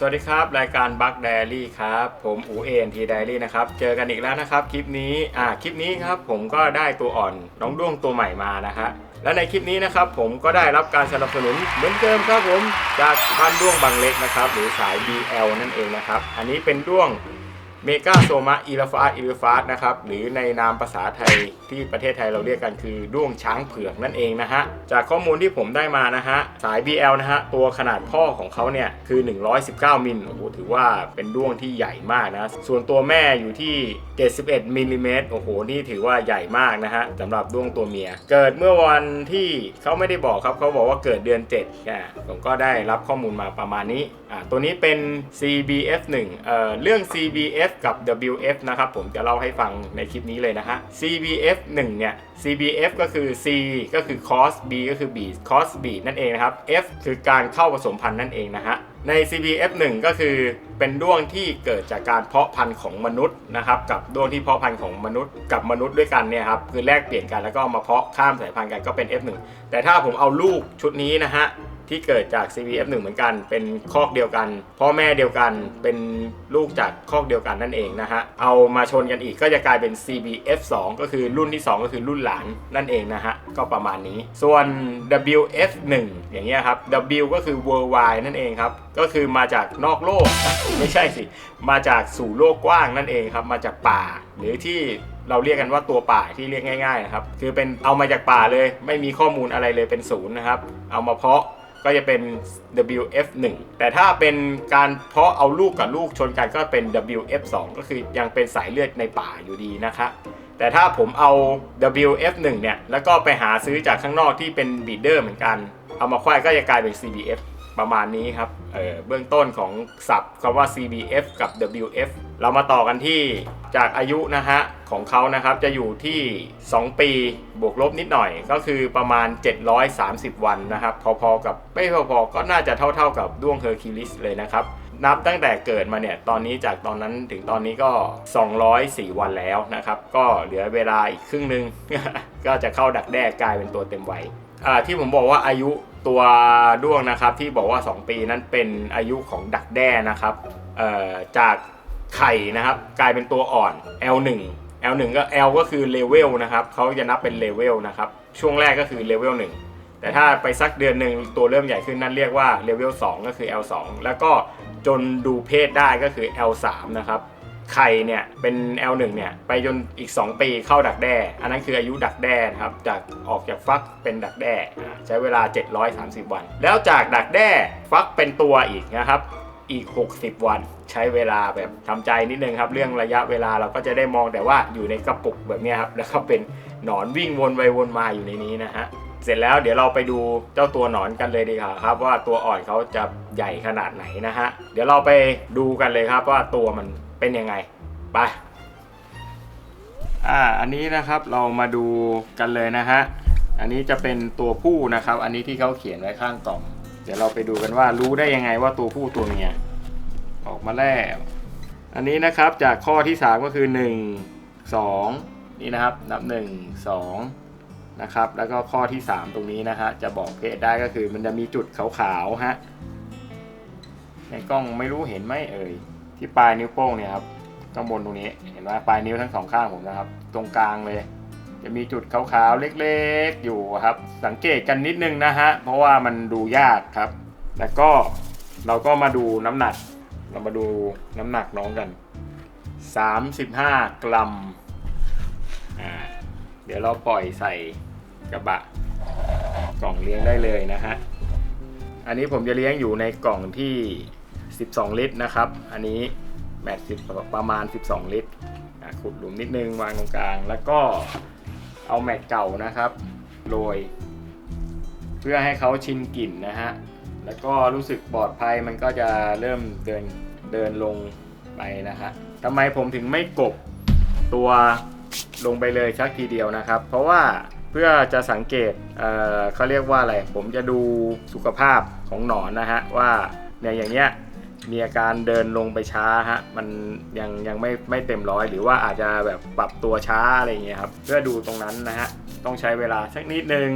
สวัสดีครับ รายการบั g ไดอารี่ครับ ผมอูเอ็นทีไดอารี่นะครับ เจอกันอีกแล้วนะครับ คลิปนี้อ่าคลิปนี้ครับผมก็ได้ตัวอ่อนน้องด้วงตัวใหม่มานะฮะและในคลิปนี้นะครับผมก็ได้รับการสนับสนุนเหมือนเดิมครับผมจากบ้านด้วงบางเล็กนะครับ หรือสาย BL นั่นเองนะครับ อันนี้เป็นด้วง เมกาโซมาอีลาฟาอีลาฟาสนะครับหรือในนามภาษาไทยที่ประเทศไทยเราเรียกกันคือด้วงช้างเผือกนั่นเองนะฮะจากข้อมูลที่ผมได้มานะฮะสาย BL นะฮะตัวขนาดพ่อของเขาเนี่ยคือ 119 มิลโอ้โหถือว่าเป็นด้วงที่ใหญ่มากนะส่วนตัวแม่อยู่ที่ 71มิลลิเมตรโอ้โหนี่ถือว่าใหญ่มากนะฮะสำหรับด้วงตัวเมีย เกิดเมื่อวันที่เขาไม่ได้บอกครับเขาบอกว่าเกิดเดือน7อ่าผมก็ได้รับข้อมูลมาประมาณนี้ตัวนี้เป็น CBF1 เอ่อเรื่อง CBF กับ WF นะครับผมจะเล่าให้ฟังในคลิปนี้เลยนะฮะ CBF1 เนี่ย CBF ก็คือ C ก็คือ cos B ก็คือ B cos B นั่นเองนะครับ F คือการเข้าผสมพันธุ์นั่นเองนะฮะใน CBF1 ก็คือเป็นด้วงที่เกิดจากการเพาะพันธุ์ของมนุษย์นะครับกับด้วงที่เพาะพันธุ์ของมนุษย์กับมนุษย์ด้วยกันเนี่ยครับคือแลกเปลี่ยนกันแล้วก็มาเพาะข้ามสายพันธุ์กันก็เป็น F1 แต่ถ้าผมเอาลูกชุดนี้นะฮะ ที่เกิดจาก CBF1 เหมือนกัน เป็นคอกเดียวกัน พ่อแม่เดียวกัน เป็นลูกจากคอกเดียวกันนั่นเองนะฮะ เอามาชนกันอีกก็จะกลายเป็น CBF2 ก็คือรุ่นที่ 2 ก็คือรุ่นหลานนั่นเองนะฮะ ก็ประมาณนี้ ส่วน WF1 อย่างเงี้ยครับ W ก็คือ worldwide นั่นเองครับ ก็คือมาจากนอกโลก ไม่ใช่สิ มาจากสู่โลกกว้างนั่นเองครับ มาจากป่า หรือที่เราเรียกกันว่าตัวป่าที่เรียกง่ายๆนะครับ คือเป็นเอามาจากป่าเลย ไม่มีข้อมูลอะไรเลยเป็นศูนย์นะครับ เอามาเพาะ ก็จะเป็น WF1 แต่ถ้าเป็นการเพาะเอาลูกกับลูกชนกันก็เป็น WF2 ก็คือยังเป็นสายเลือดในป่าอยู่ดีนะคะแต่ถ้าผมเอา WF1 เนี่ย แล้วก็ไปหาซื้อจากข้างนอกที่เป็นบีดเดอร์เหมือนกัน เอามาควายก็จะกลายเป็น CBF ประมาณนี้ครับเเบื้องต้นของศัพท์คำว่า CBF กับ WF เรามาต่อกันที่จากอายุนะฮะของเขานะครับจะอยู่ที่ 2 ปีบวกลบนิดหน่อยก็คือประมาณ 730 วันนะครับ พอๆกับไม่พอๆก็น่าจะเท่าๆกับด้วงเฮอร์คิวลิสเลยนะครับ นับตั้งแต่เกิดมาเนี่ย ตอนนี้จากตอนนั้นถึงตอนนี้ก็ 204 วันแล้วนะครับ ก็เหลือเวลาอีกครึ่งนึง ก็จะเข้าดักแด้กลายเป็นตัวเต็มวัยที่ผมบอกว่าอายุ ตัวด้วงนะครับที่บอกว่า 2 ปีนั้นเป็นอายุของดักแด้นะครับจากไข่นะครับกลายเป็นตัวอ่อน L1 L1 ก็ L ก็คือเลเวลนะครับเขาจะนับเป็นเลเวลนะครับช่วงแรกก็คือเลเวล1แต่ถ้าไปสักเดือนหนึ่งตัวเริ่มใหญ่ขึ้นนั่นเรียกว่าเลเวล2ก็คือ L2 แล้วก็จนดูเพศได้ก็คือ L3 นะครับ ไข่เนี่ยเป็น L1 เนี่ยไปจนอีก 2 ปีเข้าดักแด้ อันนั้นคืออายุดักแด้นะครับจากออกจากฟักเป็นดักแด้ใช้เวลา 730 วัน แล้วจากดักแด้ฟักเป็นตัวอีกนะครับอีก 60 วันใช้เวลาแบบทำใจนิดนึงครับ เรื่องระยะเวลาเราก็จะได้มองแต่ว่าอยู่ในกระปุกแบบนี้ครับแล้วก็เป็นหนอนวิ่งวนไปวนมาอยู่ในนี้นะฮะเสร็จแล้วเดี๋ยวเราไปดูเจ้าตัวหนอนกันเลยดีกว่าครับ ว่าตัวอ่อนเขาจะใหญ่ขนาดไหนนะฮะเดี๋ยวเราไปดูกันเลยครับว่าตัวมัน เป็นยังไง ไป อ่า อันนี้นะครับเรามาดูกันเลยนะฮะ อันนี้จะเป็นตัวผู้นะครับ อันนี้ที่เขาเขียนไว้ข้างกล่อง เดี๋ยวเราไปดูกันว่ารู้ได้ยังไงว่าตัวผู้ตัวเมีย ออกมาแล้ว อันนี้นะครับจากข้อที่ 3 ก็คือ 1 2 นี่นะครับ นับ 1 2 นะครับ แล้วก็ข้อที่ 3 ตรงนี้นะฮะ จะบอกเพศได้ก็คือมันจะมีจุดขาวๆฮะ ในกล้องไม่รู้เห็นไหมเอ่ย ที่ปลายนิ้วโป้งเนี่ยครับข้างบนตรงนี้เห็นไหมปลายนิ้วทั้งสองข้างผมนะครับ ตรงกลางเลย จะมีจุดขาวๆเล็กๆอยู่ครับ สังเกตกันนิดนึงนะฮะเพราะว่ามันดูยากครับ แล้วก็เราก็มาดูน้ำหนัก เรามาดูน้ำหนักน้องกัน 35 กรัมอ่าเดี๋ยวเราปล่อยใส่กระบะกล่องเลี้ยงได้เลยนะฮะอันนี้ผมจะเลี้ยงอยู่ในกล่องที่ 12 ลิตรนะครับ อันนี้แมทสิบประมาณ 12 ลิตรขุดหลุมนิดนึงวางตรงกลาง แล้วก็เอาแมทเก่านะครับโรย เพื่อให้เขาชินกลิ่นนะฮะ แล้วก็รู้สึกปลอดภัยมันก็จะเริ่มเดินเดินลงไปนะฮะทำไมผมถึงไม่กบตัวลงไปเลยชักทีเดียวนะครับ เพราะว่าเพื่อจะสังเกตเเขาเรียกว่าอะไร ผมจะดูสุขภาพของหนอนนะฮะว่าเนี่ยอย่างเงี้ย มีอาการเดินลงไปช้าฮะมันยังยังไม่ไม่เต็มร้อย หรือว่าอาจจะแบบปรับตัวช้าอะไรอย่างเงี้ยครับเพื่อดูตรงนั้นนะฮะต้องใช้เวลาสักนิดนึง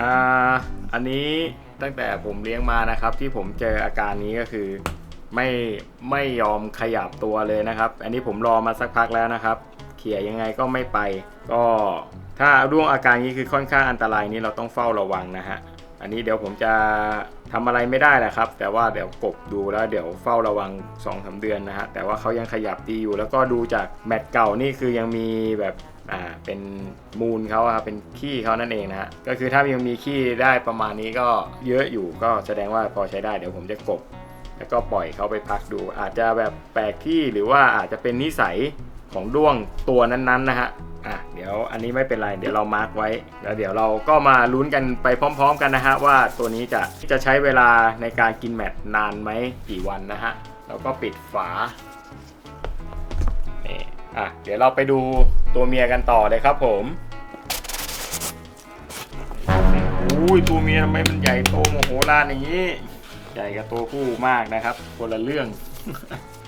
อ่าอันนี้ตั้งแต่ผมเลี้ยงมานะครับ ที่ผมเจออาการนี้ก็คือไม่ไม่ยอมขยับตัวเลยนะครับ อันนี้ผมรอมาสักพักแล้วนะครับ เขี่ยยังไงก็ไม่ไป ก็ถ้าร่วงอาการนี้คือค่อนข้างอันตรายนี้เราต้องเฝ้าระวังนะฮะ อันนี้เดี๋ยวผมจะทำอะไรไม่ได้แหละครับ แต่ว่าเดี๋ยวกบดูแล้วเดี๋ยวเฝ้าระวัง2อสเดือนนะฮะแต่ว่าเขายังขยับดีอยู่ แล้วก็ดูจากแมตช์เก่านี่คือยังมีแบบอ่าเป็นมูลเขาครับเป็นขี้เขานั่นเองนะฮะก็คือถ้ายังมีขี้ได้ประมาณนี้ก็เยอะอยู่ก็แสดงว่าพอใช้ได้เดี๋ยวผมจะกบ แล้วก็ปล่อยเขาไปพักดู อาจจะแบบแปลกที่หรือว่าอาจจะเป็นนิสัยของด้วงตัวนั้นๆนะฮะ อะเดี๋ยวอันนี้ไม่เป็นไร เดี๋ยวเรามาร์กไว้ แล้วเดี๋ยวเราก็มาลุ้นกันไปพร้อม ๆ กันนะฮะว่าตัวนี้จะจะใช้เวลาในการกินแมตช์นานไหมกี่วันนะฮะแล้วก็ปิดฝานี่อะเดี๋ยวเราไปดูตัวเมียกันต่อเลยครับผมอุ้ยตัวเมียทำไมมันใหญ่โตโมโหลานอย่างนี้ ใหญ่กับตัวผู้มากนะครับคนละเรื่อง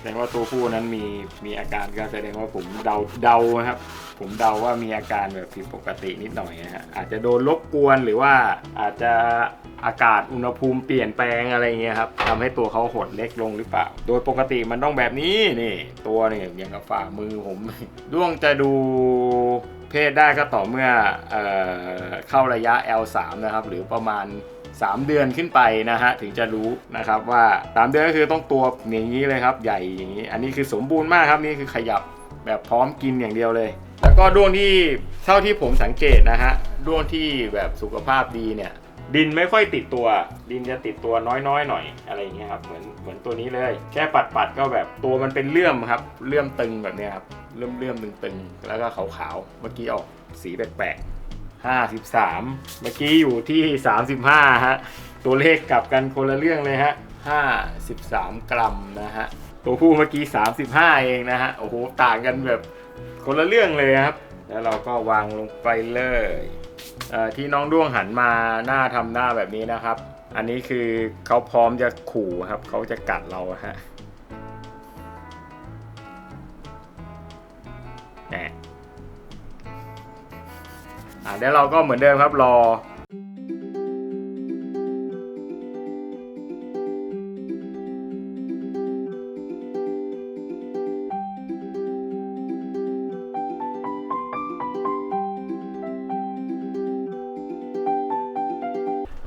ดงว่าตัวผู้นั้นมีมีอาการก็แสดงว่าผมเดาเดานะครับ ผมเดาว่ามีอาการแบบผิดปกตินิดหน่อยนะฮะอาจจะโดนรบกวนหรือว่าอาจจะอากาศอุณหภูมิเปลี่ยนแปลงอะไรเงี้ยครับทำให้ตัวเขาหดเล็กลงหรือเปล่า โดยปกติมันต้องแบบนี้นี่ ตัวเนี่ยอย่างกับฝ่ามือผมด้วงจะดูเพศได้ก็ต่อเมื่อเออเข้าระยะ L3 นะครับ หรือประมาณ 3 เดือนขึ้นไปนะฮะถึงจะรู้นะครับว่า 3 เดือนก็คือต้องตัวอย่างนี้เลยครับใหญ่อย่างนี้ อันนี้คือสมบูรณ์มากครับนี่คือขยับแบบพร้อมกินอย่างเดียวเลย แล้วก็ด้วงที่เท่าที่ผมสังเกตนะฮะด้วงที่แบบสุขภาพดีเนี่ยดินไม่ค่อยติดตัว ดินจะติดตัวน้อยๆหน่อยอะไรอย่างเงี้ยครับ เหมือนเหมือนตัวนี้เลย แค่ปัดปัดๆก็แบบตัวมันเป็นเลื่อมครับ เลื่อมตึงแบบเนี้ยครับ เลื่อมเลื่อมตึงตึงๆ แล้วก็ขาวๆ เมื่อกี้ออกสีแปลกๆ 53 เมื่อกี้อยู่ที่ 35 ฮะ ตัวเลขกลับกันคนละเรื่องเลยฮะ 53 กรัมนะฮะ ตัวผู้เมื่อกี้ 35 เองนะฮะ โอ้โห ต่างกันแบบคนละเรื่องเลยครับ แล้วเราก็วางลงไปเลยเอ่อที่น้องด้วงหันมาหน้าทำหน้าแบบนี้นะครับ อันนี้คือเขาพร้อมจะขู่ครับ เขาจะกัดเราฮะ เดี๋ยวเราก็เหมือนเดิมครับรอ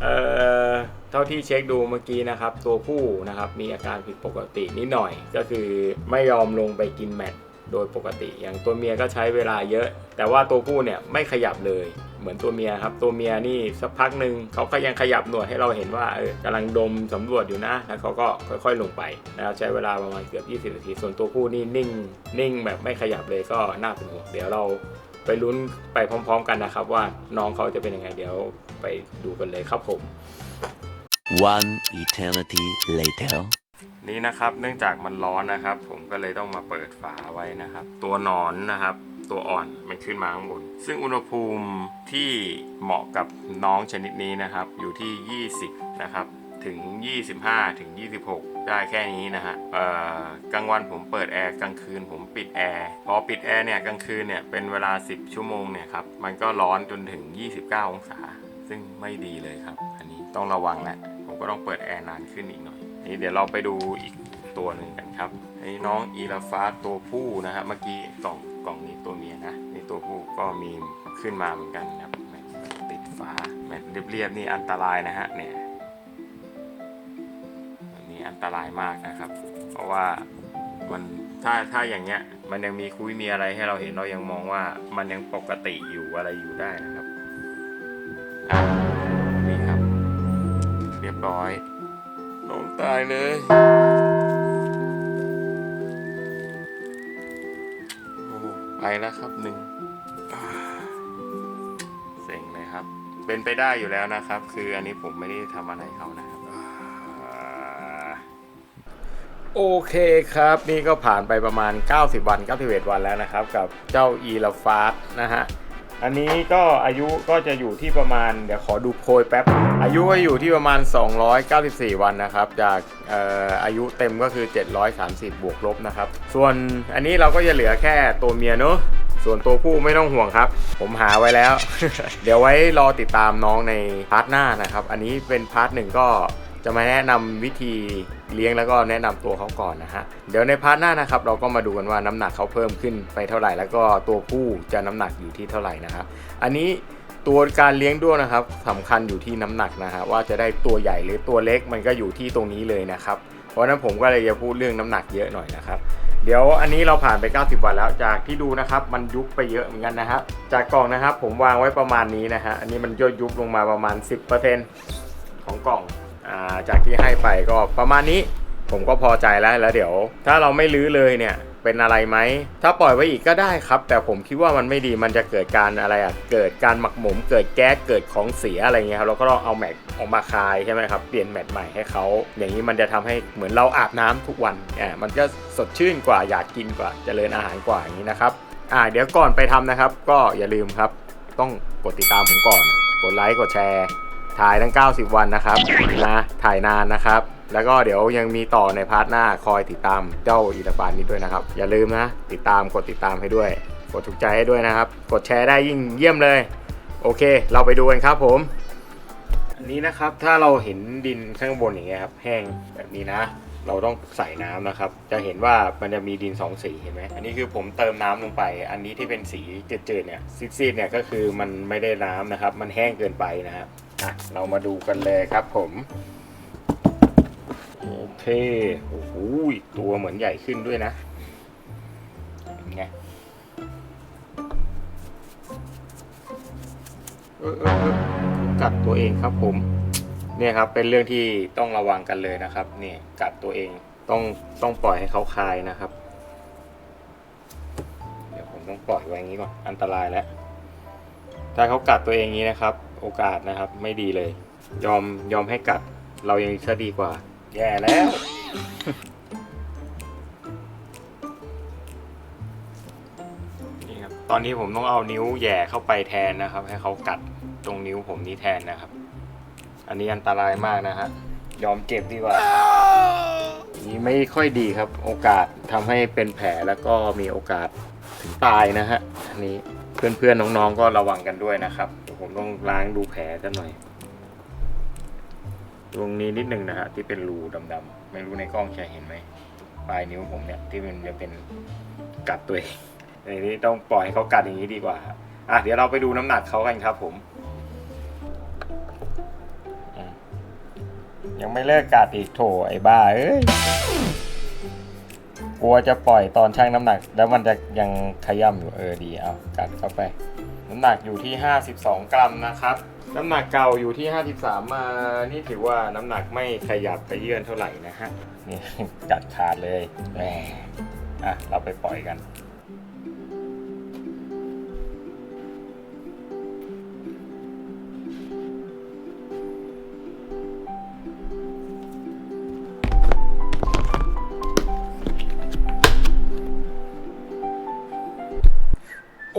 เอ่อเท่าที่เช็คดูเมื่อกี้นะครับ ตัวผู้นะครับมีอาการผิดปกตินิดหน่อย ก็คือไม่ยอมลงไปกินแมท โดยปกติอย่างตัวเมียก็ใช้เวลาเยอะ แต่ว่าตัวผู้เนี่ยไม่ขยับเลย เหมือนตัวเมียครับ ตัวเมียนี่สักพักหนึ่งเขาก็ยังขยับหนวดให้เราเห็นว่าเออกำลังดมสำรวจอยู่นะแล้วเขาก็ค่อยๆลงไปนะครับใช้เวลาประมาณเกือบ 20นาทีส่วนตัวผู้นี่นิ่ง นิ่งแบบไม่ขยับเลยก็น่าเป็นห่วงเดี๋ยวเราไปลุ้นไปพร้อม ๆ กันนะครับ ว่าน้องเขาจะเป็นยังไงเดี๋ยวไปดูกันเลยครับผม One eternity later. นี่นะครับเนื่องจากมันร้อนนะครับ ผมก็เลยต้องมาเปิดฝาไว้นะครับ ตัวหนอนนะครับ ตัวอ่อนมันขึ้นมาข้างบนซึ่งอุณหภูมิที่เหมาะกับน้องชนิดนี้นะครับ อยู่ที่ 20 นะครับถึง 25 ถึง 26 ได้แค่นี้นะฮะกลางวันผมเปิดแอร์กลางคืนผมปิดแอร์ พอปิดแอร์เนี่ยกลางคืนเนี่ยเป็นเวลา 10 ชั่วโมงเนี่ยครับ มันก็ร้อนจนถึง 29 องศา ซึ่งไม่ดีเลยครับ อันนี้ต้องระวังแหละ ผมก็ต้องเปิดแอร์นานขึ้นอีกหน่อย นี่เดี๋ยวเราไปดูอีกตัวหนึ่งกันครับไอ้น้องอีลาฟาตัวผู้นะฮะเมื่อกี้กล่องกล่องนี้ตัวเมียนะนี่ตัวผู้ก็มีขึ้นมาเหมือนกันครับติดฝาแมทเรียบๆนี่อันตรายนะฮะเนี่ยอันนี้อันตรายมากนะครับ เพราะว่ามันถ้าถ้าอย่างเงี้ยมันยังมีคุยมีอะไรให้เราเห็นเรายังมองว่ามันยังปกติอยู่อะไรอยู่ได้นะครับนี่ครับ เรียบร้อย น้องตายเลยโอ้ไปแล้วครับหนึ่งเซ็งเลยครับ เป็นไปได้อยู่แล้วนะครับ คืออันนี้ผมไม่ได้ทำอะไรเขานะครับโอเคครับ นี่ก็ผ่านไปประมาณ 90 วัน 91 วันแล้วนะครับ กับเจ้าอีลาฟาสนะฮะ อันนี้ก็อายุก็จะอยู่ที่ประมาณเดี๋ยวขอดูโพยแป๊บ อายุก็อยู่ที่ประมาณ 294 วันนะครับ จากอออายุเต็มก็คือ 730 บวกลบนะครับ ส่วนอันนี้เราก็จะเหลือแค่ตัวเมียเนอะส่วนตัวผู้ไม่ต้องห่วงครับ ผมหาไว้แล้ว เดี๋ยวไว้รอติดตามน้องในพาร์ทหน้านะครับ อันนี้เป็นพาร์ทหนึ่งก็จะมาแนะนำวิธี เลี้ยงแล้วก็แนะนำตัวเขาก่อนนะฮะเดี๋ยวในพาร์ทหน้านะครับเราก็มาดูกันว่าน้ำหนักเขาเพิ่มขึ้นไปเท่าไหร่ แล้วก็ตัวผู้จะน้ำหนักอยู่ที่เท่าไหร่นะครับอันนี้ตัวการเลี้ยงด้วงนะครับสำคัญอยู่ที่น้ำหนักนะฮะว่าจะได้ตัวใหญ่หรือตัวเล็กมันก็อยู่ที่ตรงนี้เลยนะครับเพราะนั้นผมก็เลยจะพูดเรื่องน้ำหนักเยอะหน่อยนะครับเดี๋ยวอันนี้เราผ่านไป 90 วันแล้วจากที่ดูนะครับมันยุบไปเยอะเหมือนกันนะฮะจากกล่องนะครับผมวางไว้ประมาณนี้นะฮะอันนี้มันย่อยยุบลงมาประมาณ 10%ของกล่อง จากที่ให้ไปก็ประมาณนี้ผมก็พอใจแล้วแล้วเดี๋ยว ถ้าเราไม่ลื้อเลยเนี่ยเป็นอะไรไหม ถ้าปล่อยไว้อีกก็ได้ครับ แต่ผมคิดว่ามันไม่ดีมันจะเกิดการอะไรอะเกิดการหมักหมม เกิดแก๊สเกิดของเสียอะไรเงี้ยครับเราก็ต้องเอาแม็กออกมาคายใช่ไหมครับเปลี่ยนแมทใหม่ให้เขาอย่างนี้มันจะทำให้เหมือนเราอาบน้ำทุกวันอ่ามันก็สดชื่นกว่าอยากกินกว่าเจริญอาหารกว่าอย่างนี้นะครับอ่าเดี๋ยวก่อนไปทำนะครับ ก็อย่าลืมครับ ต้องกดติดตามผมก่อน กดไลค์กดแชร์ ถ่ายทั้ง 90 วันนะครับนะถ่ายนานนะครับ แล้วก็เดี๋ยวยังมีต่อในพาร์ทหน้าคอยติดตามเจ้าอีตาปานนี้ด้วยนะครับ อย่าลืมนะ ติดตามกดติดตามให้ด้วย กดถูกใจให้ด้วยนะครับ กดแชร์ได้ยิ่งเยี่ยมเลย โอเค เราไปดูกันครับผมอันนี้นะครับถ้าเราเห็นดินข้างบนอย่างเงี้ยครับแห้งแบบนี้นะ เราต้องใส่น้ำนะครับ จะเห็นว่ามันจะมีดินสองสีเห็นไหมอันนี้คือผมเติมน้ำลงไป อันนี้ที่เป็นสีจืดๆเนี่ยซีดๆเนี่ยก็คือมันไม่ได้น้ำนะครับ มันแห้งเกินไปนะครับ อะเรามาดูกันเลยครับผม โอเค โอ้โหตัวเหมือนใหญ่ขึ้นด้วยนะนไงเออเออเออกัดตัวเองครับผม เนี่ยครับเป็นเรื่องที่ต้องระวังกันเลยนะครับเนี่ยกัดตัวเองต้องต้องปล่อยให้เขาคลายนะครับ เดี๋ยวผมต้องปล่อยไว้อย่างนี้ก่อนอันตรายแล้วถ้าเขากัดตัวเองนี้นะครับ โอกาสนะครับ ไม่ดีเลย ยอมยอมให้กัด เรายังจะดีกว่า แย่แล้ว นี่ครับ ตอนนี้ผมต้องเอานิ้วแย่เข้าไปแทนนะครับ ให้เขากัดตรงนิ้วผมนี้แทนนะครับ อันนี้อันตรายมากนะฮะยอมเจ็บดีกว่านี่ไม่ค่อยดีครับ โอกาสทำให้เป็นแผลแล้วก็มีโอกาสถึงตายนะฮะอันนี้ เพื่อนๆน้องๆก็ระวังกันด้วยนะครับผมต้องล้างดูแผลกันหน่อย ตรงนี้นิดนึงนะฮะที่เป็นรูดำๆไม่รู้ในกล้องจะเห็นไหมปลายนิ้วผมเนี่ยที่มันจะเป็นกัดตัวเองในนี้ต้องปล่อยให้เขากัดอย่างนี้ดีกว่าอะเดี๋ยวเราไปดูน้ำหนักเขากันครับผม ยังไม่เลิกกัดอีกโถไอ้บ้าเอ้ย กลัวจะปล่อยตอนชั่งน้ำหนัก แล้วมันจะยังขย่ำอยู่เออดีเอากัดเข้าไป น้ำหนักอยู่ที่ 52 กรัมนะครับ น้ำหนักเก่าอยู่ที่ 53 มานี่ถือว่าน้ำหนักไม่ขยับไปเยื่อนเท่าไหร่นะฮะนี่กัดขาดเลยแหมอะเราไปปล่อยกัน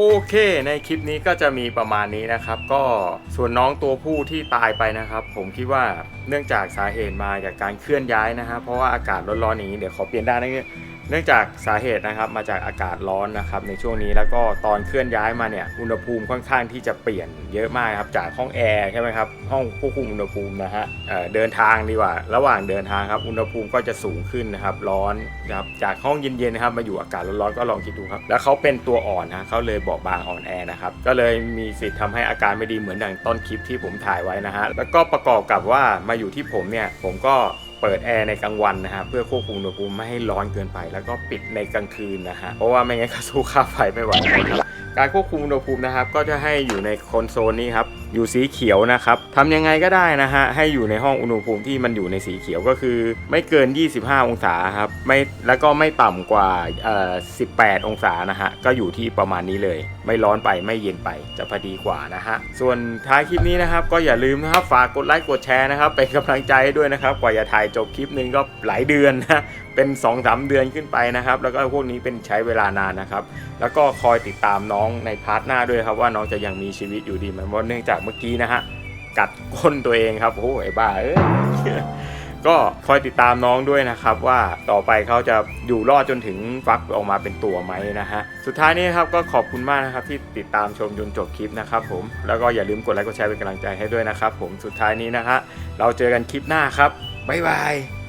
โอเค ในคลิปนี้ก็จะมีประมาณนี้นะครับ ก็ส่วนน้องตัวผู้ที่ตายไปนะครับ ผมคิดว่าเนื่องจากสาเหตุมาจากการเคลื่อนย้ายนะฮะเพราะว่าอากาศร้อนๆอย่างนี้เดี๋ยวขอเปลี่ยนด้านนิดนึง เนื่องจากสาเหตุนะครับมาจากอากาศร้อนนะครับในช่วงนี้แล้วก็ตอนเคลื่อนย้ายมาเนี่ยอุณหภูมิค่อนข้างที่จะเปลี่ยนเยอะมากครับจากห้องแอร์ใช่ไหมครับห้องควบคุมอุณหภูมินะฮะเเดินทางดีกว่า ระหว่างเดินทางครับอุณหภูมิก็จะสูงขึ้นนะครับร้อนนะครับจากห้องเย็นๆนะครับมาอยู่อากาศร้อนๆก็ลองคิดดูครับแล้วเขาเป็นตัวอ่อนนะเขาเลยบอบบางอ่อนแอนะครับก็เลยมีสิทธิ์ทำให้อาการไม่ดีเหมือนอย่างต้นคลิปที่ผมถ่ายไว้นะฮะแล้วก็ประกอบกับว่ามาอยู่ที่ผมเนี่ยผมก็ เปิดแอร์ในกลางวันนะฮะเพื่อควบคุมอุณหภูมิไม่ให้ร้อนเกินไป แล้วก็ปิดในกลางคืนนะฮะเพราะว่าไม่งั้นก็สู้ค่าไฟไม่ไหวนะครับการควบคุมอุณหภูมินะครับก็จะให้อยู่ในคอนโซลนี้ครับ อยู่สีเขียวนะครับทำยังไงก็ได้นะฮะให้อยู่ในห้องอุณหภูมิที่มันอยู่ในสีเขียวก็คือ ไม่เกิน 25 องศาครับไม่แล้วก็ไม่ต่ำกว่าเอ่อ18 องศานะฮะก็อยู่ที่ประมาณนี้เลย ไม่ร้อนไปไม่เย็นไปจะพอดีกว่านะฮะส่วนท้ายคลิปนี้นะครับ ก็อย่าลืมนะครับฝากกดไลค์กดแชร์นะครับเป็นกำลังใจให้ด้วยนะครับกว่าจะถ่ายจบคลิปหนึงก็หลายเดือนนะ เป็น2-3เดือนขึ้นไปนะครับ แล้วก็พวกนี้เป็นใช้เวลานานนะครับ แล้วก็คอยติดตามน้องในพาร์ทหน้าด้วยครับว่าน้องจะยังมีชีวิตอยู่ดีไหมเพราะเนื่องจากเมื่อกี้นะฮะกัดก้นตัวเองครับโอ้ไอ้บ้าเอ้ยก็คอยติดตามน้องด้วยนะครับ ว่าต่อไปเขาจะอยู่รอดจนถึงฟักออกมาเป็นตัวไหมนะฮะสุดท้ายนี้ครับก็ขอบคุณมากนะครับที่ติดตามชมจนจบคลิปนะครับผมแล้วก็อย่าลืมกดไลค์กดแชร์เป็นกำลังใจให้ด้วยนะครับผมสุดท้ายนี้นะฮะเราเจอกันคลิปหน้าครับบ๊ายบาย